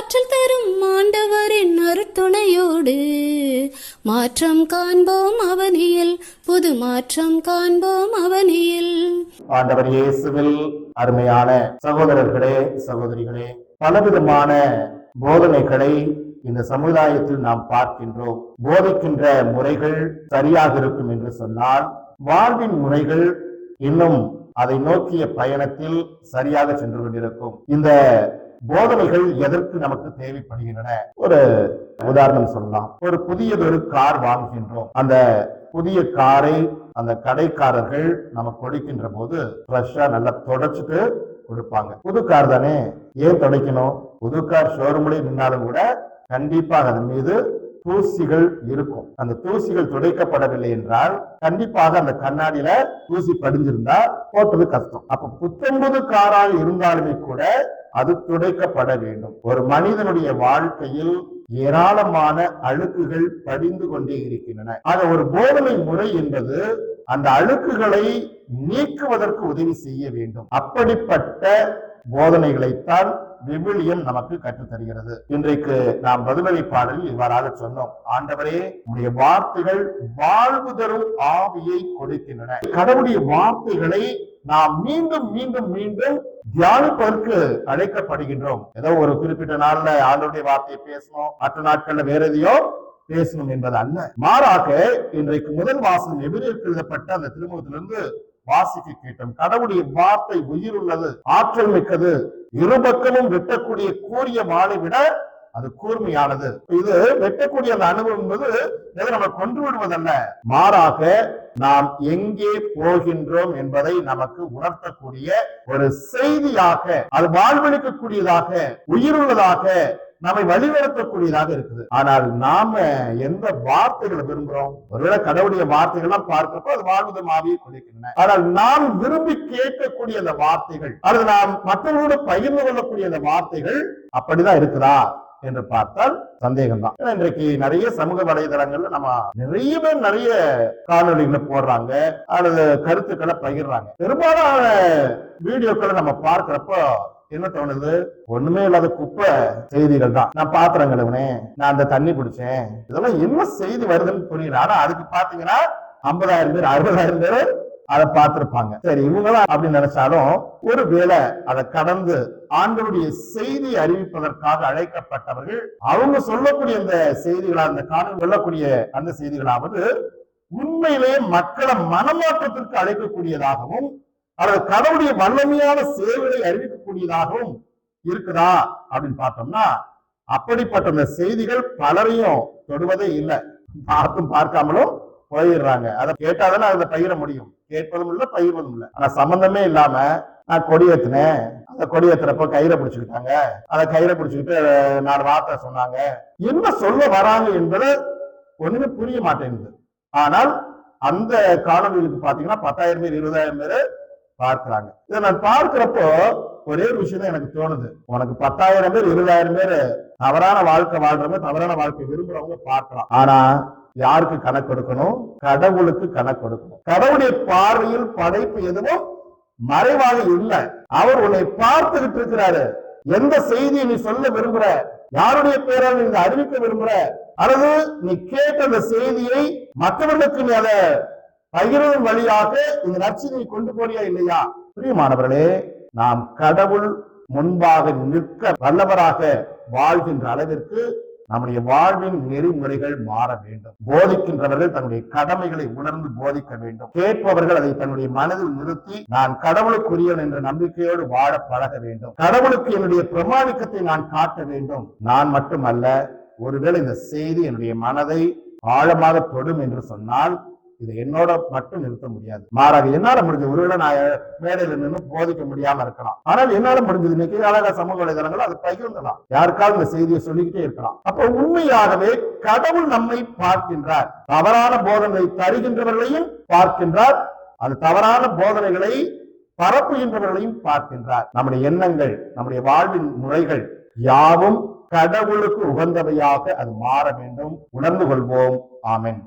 ஆற்றல் தரும் ஆண்டவரின் அருத்துணையோடு மாற்றம் காண்போம் அவனியில் புது மாற்றம் காண்போம் அவனியில். ஆண்டவர் இயேசுவில் அருமையான சகோதரர்களே சகோதரிகளே பலவிதமான போதனைகளை இந்த சமுதாயத்தில் நாம் பார்க்கின்றோம். போதிக்கின்ற முறைகள் சரியாக இருக்கும் என்று சொன்னால் வாழ்வின் முறைகள் இன்னும் அதை நோக்கிய பயணத்தில் சரியாக சென்று கொண்டிருக்கும். இந்த போதனைகள் எதற்கு நமக்கு தேவைப்படுகின்றன? ஒரு உதாரணம் சொல்லலாம். ஒரு புதியதொரு கார் வாங்குகின்றோம். அந்த புதிய காரை அந்த கடைக்காரர்கள் நமக்கு கொடுக்கின்ற போது ஃப்ரெஷ்ஷா நல்லா தொடச்சிட்டு கொடுப்பாங்க. புது கார் தானே? ஏன் துடைக்கணும்? புது கார் ஷோரூம்லேயே நின்னாலும் கூட கண்டிப்பாக அதன் மீது தூசிகள் இருக்கும். அந்த தூசிகள் துடைக்கப்படவில்லை என்றால் கண்டிப்பாக அந்த கண்ணாடியில தூசி படிஞ்சிருந்தா போட்டது கஷ்டம். அப்ப புத்தம்புது காராக இருந்தாலுமே கூட அது துடைக்கப்பட வேண்டும். ஒரு மனிதனுடைய வாழ்க்கையில் ஏராளமான அழுக்குகள் படிந்து கொண்டே இருக்கின்றன. ஆக ஒரு போதனை முறை என்பது அந்த அழுக்குகளை நீக்குவதற்கு உதவி செய்ய வேண்டும். அப்படிப்பட்ட போதனைகளைத்தான் விவிலியம் நமக்கு கற்றுத்தருகிறது. இன்றைக்கு நாம் பதிலளி பாடலில் இவ்வாறாக சொன்னோம். ஆண்டவரே உடைய வார்த்தைகள் வாழ்வு தரும் ஆவியை கொடுக்கின்றன. கடவுளுடைய வார்த்தைகளை நாம் மீண்டும் மீண்டும் மீண்டும் தியானிப்பதற்கு அழைக்கப்படுகின்றோம். ஏதோ ஒரு குறிப்பிட்ட நாள்ல ஆண்டவருடைய வார்த்தையை பேசணும். மற்ற நாட்கள்ல வேற எதையோ பேசணும் என்பது அல்ல. மாறாக இன்றைக்கு முதல் வாசகம் எதிரில் எழுதப்பட்ட அந்த திருமுகத்திலிருந்து வாசிக்க கேட்டோம் கடவுளுடைய வார்த்தை உயிர் உள்ளது ஆற்றல் மிக்கது. இருபக்கமும் வெட்டக்கூடிய கூறிய வாளை விட அது கூர்மையானது. இது வெட்டக்கூடிய அந்த அனுபவம் என்பது இதை நம்ம கொண்டு விடுவதல்ல. மாறாக நாம் எங்கே போகின்றோம் என்பதை நமக்கு உணர்த்தக்கூடிய ஒரு செய்தியாக அது வாழ்வளிக்கக்கூடியதாக உயிருள்ளதாக நம்மை வழிநடத்தக்கூடியதாக இருக்குது. ஆனால் நாம எந்த வார்த்தைகளை விரும்புறோம்? ஒருவேளை கடவுளுடைய வார்த்தைகள்லாம் பார்க்கிறப்போ அது வாழ்வுத மாவியை கொடுக்கின்றன ஆனால் நாம் விரும்பி கேட்கக்கூடிய அந்த வார்த்தைகள் அல்லது நாம் மற்றவர்களோடு பகிர்ந்து கொள்ளக்கூடிய அந்த வார்த்தைகள் அப்படிதான் இருக்குதா என்று பார்த்தால் சந்தேகம் தான் இன்றைக்கு நிறைய சமூக வலைதளங்கள்ல நம்ம நிறைய பேர் நிறைய காணொலிகளை போடுறாங்க அல்லது கருத்துக்களை பகிர்றாங்க. பெரும்பாலான வீடியோக்களை நம்ம பார்க்கிறப்போ என்ன தோணுது? ஒண்ணுமே இல்லாத குப்பை செய்திகள் தான். நான் பாத்திரம் கழுவுனேன் நான் அந்த தண்ணி பிடிச்சேன் இதெல்லாம் என்ன செய்தி வருதுன்னு புரியல. ஆனா அதுக்கு பாத்தீங்கன்னா ஐம்பதாயிரம் பேர் அறுபதாயிரம் பேர் அதை பார்த்திருப்பாங்க. சரி இவங்களும் அப்படி நினைச்சாலும் ஒருவேளை அதை கடந்து ஆண்டவருடைய செய்தி அறிவிப்பதற்காக அழைக்கப்பட்டவர்கள் அவங்க சொல்லக்கூடிய அந்த செய்திகளா அந்த காலம் சொல்லக்கூடிய அந்த செய்திகளாவது உண்மையிலேயே மக்களை மனமாற்றத்திற்கு அழைக்கக்கூடியதாகவும் அல்லது கடவுளுடைய வல்லமையான சேவைகளை அறிவிக்கக்கூடியதாகவும் இருக்குதா அப்படின்னு பார்த்தோம்னா அப்படிப்பட்ட அந்த செய்திகள் பலரையும் தொடுவதே இல்லை. பார்த்தும் பார்க்காமலும் போயிடுறாங்க. அதை கேட்டாதானே அதை பயிர முடியும். கேட்பதும் இல்லை பயிர்வதும் இல்லை. ஆனா சம்பந்தமே இல்லாம நான் கொடியேத்தினேன் அந்த கொடியேத்துறப்ப கயிறை பிடிச்சுக்கிட்டாங்க. அதை கயிறை பிடிச்சுக்கிட்டு நாலு வார்த்தை சொன்னாங்க. என்ன சொல்ல வராங்க என்பது ஒண்ணுமே புரிய மாட்டேங்குது. ஆனால் அந்த காணொலிகளுக்கு பாத்தீங்கன்னா பத்தாயிரம் பேர் இருபதாயிரம் பேர் பார்க்கிறாங்க. இதை நான் பார்க்கிறப்போ ஒரே ஒரு விஷயம் தான் எனக்கு தோணுது. உனக்கு பத்தாயிரம் பேர் இருபதாயிரம் பேர் தவறான வாழ்க்கை வாழ்றவங்க தவறான வாழ்க்கை விரும்புறவங்க பார்க்கலாம். ஆனா யாருக்கு கணக்கு கொடுக்கணும்? கடவுளுக்கு கணக்கு கொடுக்கணும். கடவுளுடைய பார்வையில் படைப்பு எதுவும் மறைவாக இல்லை. அவர் உன்னை பார்த்துக்கிட்டு இருக்கிறாரு. எந்த செய்தியை நீ சொல்ல விரும்புற? யாருடைய பேரால் நீங்க அறிவிக்க விரும்புற? அல்லது நீ கேட்ட அந்த செய்தியை மற்றவர்களுக்கு நீ அதை பகிர்வின் வழியாக இந்த நற்செய்தியை கொண்டு போறியா இல்லையா? பிரியமானவர்களே நாம் கடவுள் முன்பாக நிற்க வல்லவராக வாழ்கின்ற அளவிற்கு நம்முடைய வாழ்வின் நெறிமுறைகள் மாற வேண்டும். போதிக்கின்றவர்கள் தன்னுடைய கடமைகளை உணர்ந்து போதிக்க வேண்டும். கேட்பவர்கள் அதை தன்னுடைய மனதில் நிறுத்தி நான் கடவுளுக்குரியவன் என்ற நம்பிக்கையோடு வாழ பழக வேண்டும். கடவுளுக்கு என்னுடைய பிரமாணிக்கத்தை நான் காட்ட வேண்டும். நான் மட்டுமல்ல ஒருவேளை இந்த செய்தி என்னுடைய மனதை ஆழமாக தொடும் என்று சொன்னால் இது என்னோட மட்டும் நிறுத்த முடியாது. மாறாக என்னால முடிஞ்சது ஒருவேளை நான் மேடையில நின்று போதிக்க முடியாம இருக்கலாம். ஆனால் என்னால முடிஞ்சது இன்னைக்கு அழகா சமூக வலைதளங்கள் அதை பகிர்ந்தலாம் யாருக்காவது இந்த செய்தியை சொல்லிக்கிட்டே இருக்கலாம். அப்ப உண்மையாகவே கடவுள் நம்மை பார்க்கின்றார். தவறான போதனை தருகின்றவர்களையும் பார்க்கின்றார். அது தவறான போதனைகளை பரப்புகின்றவர்களையும் பார்க்கின்றார். நம்முடைய எண்ணங்கள் நம்முடைய வாழ்வின் முறைகள் யாவும் கடவுளுக்கு உகந்தவையாக அது மாற வேண்டும். உணர்ந்து கொள்வோம். ஆமென்.